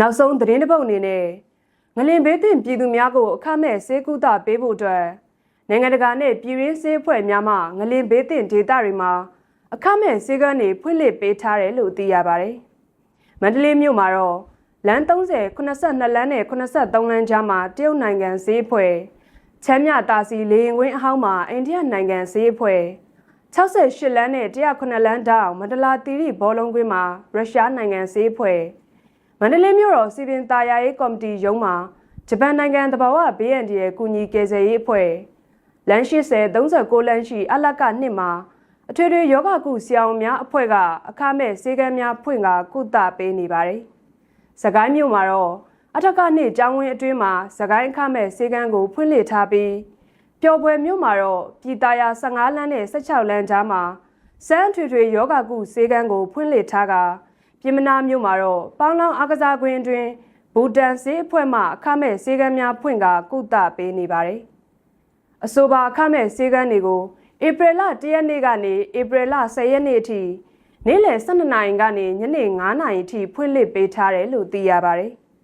နောက်ဆုံးသတင်းတစ်ပုဒ်အနေနဲ့ငလင်ဘေးတင်ပြည်သူများကိုအခမဲ့ဆေးကုသပေးဖို့အတွက်နိုင်ငံတကာနဲ့ပြည်ရင်းဆေးဖွဲ့များမှငလင်ဘေးတင်ဒေသတွေမှာအခမဲ့ဆေးကန်းတွေဖွင့်လှစ်ပေးထားတယ်လို့သိရပါတယ်။မန္တလေးမြို့မှာတော့လမ်း30 82လမ်းနဲ့83လမ်းကြားမှာတရုတ်နိုင်ငံဈေးဖွဲ့ချမ်းမြတာစီလေရင်ကွင်းအဟောင်းမှာအိန္ဒိယနိုင်ငံဈေးဖွဲ့68လမ်းနဲ့109လမ်းတောင်မန္တလာတီရီဘောလုံးကွင်းမှာရုရှားနိုင်ငံဈေးဖွဲ့ မန္တလေးမြို့တော်စီပင်တာယာရေးကော်မတီရုံးမှာဂျပန်နိုင်ငံတဘာဝဘေးအန္တရာယ်ကူညီကယ်ဆယ်ရေးအဖွဲ့လမ်း80 39လမ်းရှိအလကနှစ်မှာအထွေထွေယောဂကုဆရာဝန်များအဖွဲ့ကအခမဲ့ဆေးကမ်းများဖွင့်ကာကုသပေးနေပါတယ်။စကိုင်းမြို့မှာတော့အထက်ကနှစ်ကျောင်းဝင်းအတွင်းမှာစကိုင်းအခမဲ့ဆေးကမ်းကိုဖွင့်လှစ်ထားပြီးပျော်ပွဲမြို့မှာတော့ပြည်သားရ15လမ်းနဲ့16လမ်းကြားမှာစမ်းထွေထွေယောဂကုဆေးကမ်းကိုဖွင့်လှစ်ထားကာ ပြည်မနာမြို့မှာတော့ပေါင်းလောင်းအားကစားကွင်းအတွင်းဘူတန်ဆေးအဖွဲ့မှအခမဲ့ဆေးကမ်းများဖွင့်ကာကုသပေးနေပါတယ်။အဆိုပါအခမဲ့ဆေးကမ်းတွေကိုဧပြီလ1ရက်နေ့ကနေဧပြီလ10ရက်နေ့အထိနေ့လယ်12နာရီကနေညနေ9နာရီအထိဖွင့်လှစ်ပေးထားတယ်လို့သိရပါတယ်။